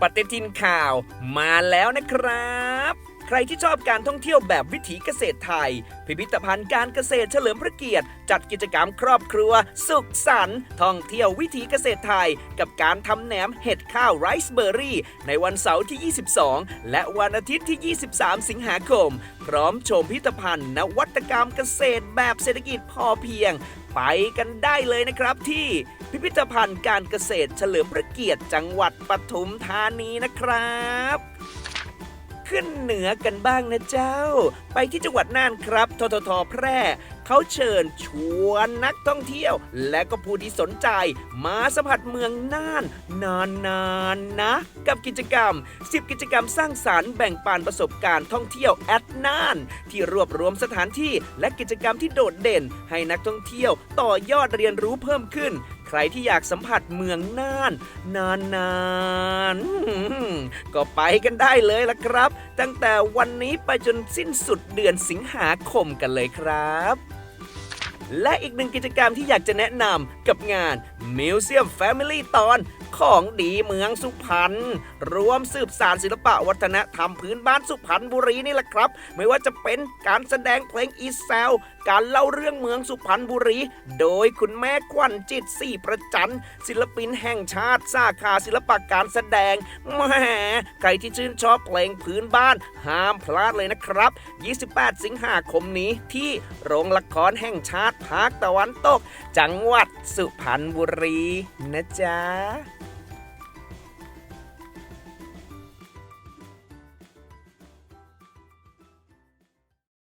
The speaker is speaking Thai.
ปฏิทินข่าวมาแล้วนะครับ ใครที่ชอบการท่องเที่ยวแบบวิถีเกษตรไทย พิพิธภัณฑ์การเกษตรเฉลิมพระเกียรติ จัดกิจกรรมครอบครัว สุขสันต์ท่องเที่ยววิถีเกษตรไทย กับการทำแหนมเห็ดข้าวไรซ์เบอร์รี่ ในวันเสาร์ที่ 22 และวันอาทิตย์ที่ 23 สิงหาคม พร้อมชมพิพิธภัณฑ์ นวัตกรรมเกษตรแบบเศรษฐกิจพอเพียง ไปกันได้เลยนะครับที่พิพิธภัณฑ์การเกษตรเฉลิมพระเกียรติจังหวัดปทุมธานีนะครับ ขึ้นเหนือกันบ้างนะเจ้า ไปที่จังหวัดน่านครับ ทททแพร่เขาเชิญชวนนักท่องเที่ยว และก็ผู้ที่สนใจ มาสัมผัสเมืองน่าน นานๆนะ กับกิจกรรม 10 กิจกรรมสร้างสารรค์แบ่งปันประสบการณ์ท่องเที่ยวแอดน่าน ที่รวบรวมสถานที่และกิจกรรมที่โดดเด่น ให้นักท่องเที่ยวต่อยอดเรียนรู้เพิ่มขึ้น ใครที่อยากสัมผัสเมืองน่าน นานๆก็ไปกันได้เลยละครับ ตั้งแต่วันนี้ไปจนสิ้นสุดเดือนสิงหาคมกันเลยครับ และอีกหนึ่งกิจกรรมที่อยากจะแนะนำกับงาน Museum Family ตอนของดีเมืองสุพรรณรวมสืบสารศิลปะวัฒนธรรมพื้นบ้านสุพรรณบุรีนี่แหละครับ ไม่ว่าจะเป็นการแสดงเพลงอีแซวการเล่าเรื่องเมืองสุพรรณบุรี โดยคุณแม่ควันจิตสี่ประจันศิลปินแห่งชาติสาขาศิลปะการแสดงแหมใครที่ชื่นชอบเพลงพื้นบ้าน ห้ามพลาดเลยนะครับ 28 สิงหาคมนี้ที่โรงละครแห่งชาติภาคตะวันตก จังหวัดสุพรรณบุรีนะจ๊ะ